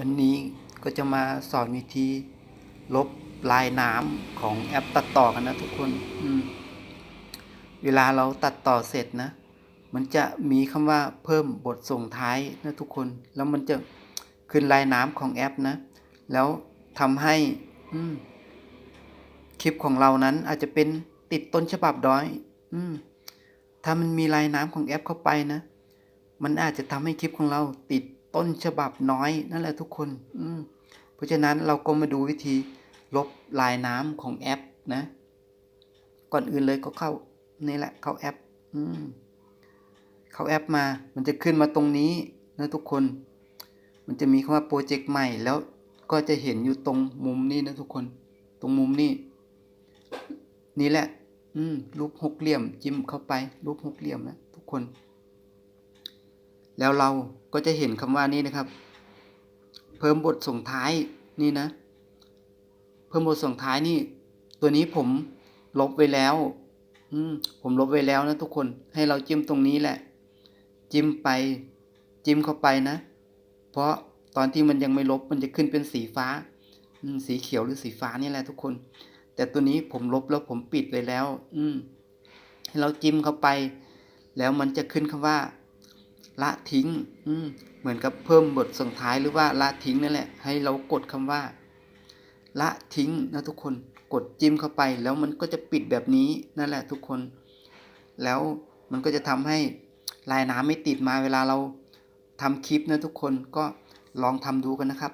วันนี้ก็จะมาสอนวิธีลบลายน้ำของแอปตัดต่อกันนะทุกคนเวลาเราตัดต่อเสร็จนะ มันจะมีคำว่าเพิ่มบทส่งท้ายนะทุกคน แล้วมันจะขึ้นลายน้ำของแอปนะ แล้วทำให้คลิปของเรานั้นอาจจะเป็นติดต้นฉบับด้อยอถ้ามันมีลายน้ำของแอปเข้าไปนะ มันอาจจะทำให้คลิปของเราติด ต้นฉบับน้อยนั่นแหละทุกคน อืมเพราะฉะนั้นเราก็มาดูวิธีลบลายน้ำของแอปนะ ก่อนอื่นเลยก็เข้านี่แหละ เข้าแอป อืมเข้าแอปมา มันจะขึ้นมาตรงนี้นะทุกคน มันจะมีคำว่าโปรเจกต์ใหม่แล้วก็จะเห็นอยู่ตรงมุมนี้นะทุกคน ตรงมุมนี้ นี่แหละ อืมรูปหกเหลี่ยมจิ้มเข้าไปรูปหกเหลี่ยมนะทุกคน แล้วเราก็จะเห็นคำว่านี้นะครับ เพิ่มบทส่งท้ายนี่นะ เพิ่มบทส่งท้ายนี่ ตัวนี้ผมลบไว้แล้วผมลบไว้แล้วนะทุกคนให้เราจิ้มตรงนี้แหละ จิ้มไปจิ้มเข้าไปนะ เพราะตอนที่มันยังไม่ลบมันจะขึ้นเป็นสีฟ้าสีเขียวหรือสีฟ้านี่แหละทุกคน แต่ตัวนี้ผมลบแล้วผมปิดไว้แล้ว อืมให้เราจิ้มเข้าไป แล้วมันจะขึ้นคำว่า ละทิ้ง อืเหมือนกับเพิ่มบทส่งท้ายหรือว่าละทิ้งนั่นแหละ ให้เรากดคำว่า ละทิ้งนะทุกคนกดจิ้มเข้าไป แล้วมันก็จะปิดแบบนี้นั่นแหละทุกคน แล้วมันก็จะทำให้ลายน้ำไม่ติดมาเวลาเราทำคลิปนะทุกคนก็ลองทำดูกันนะครับ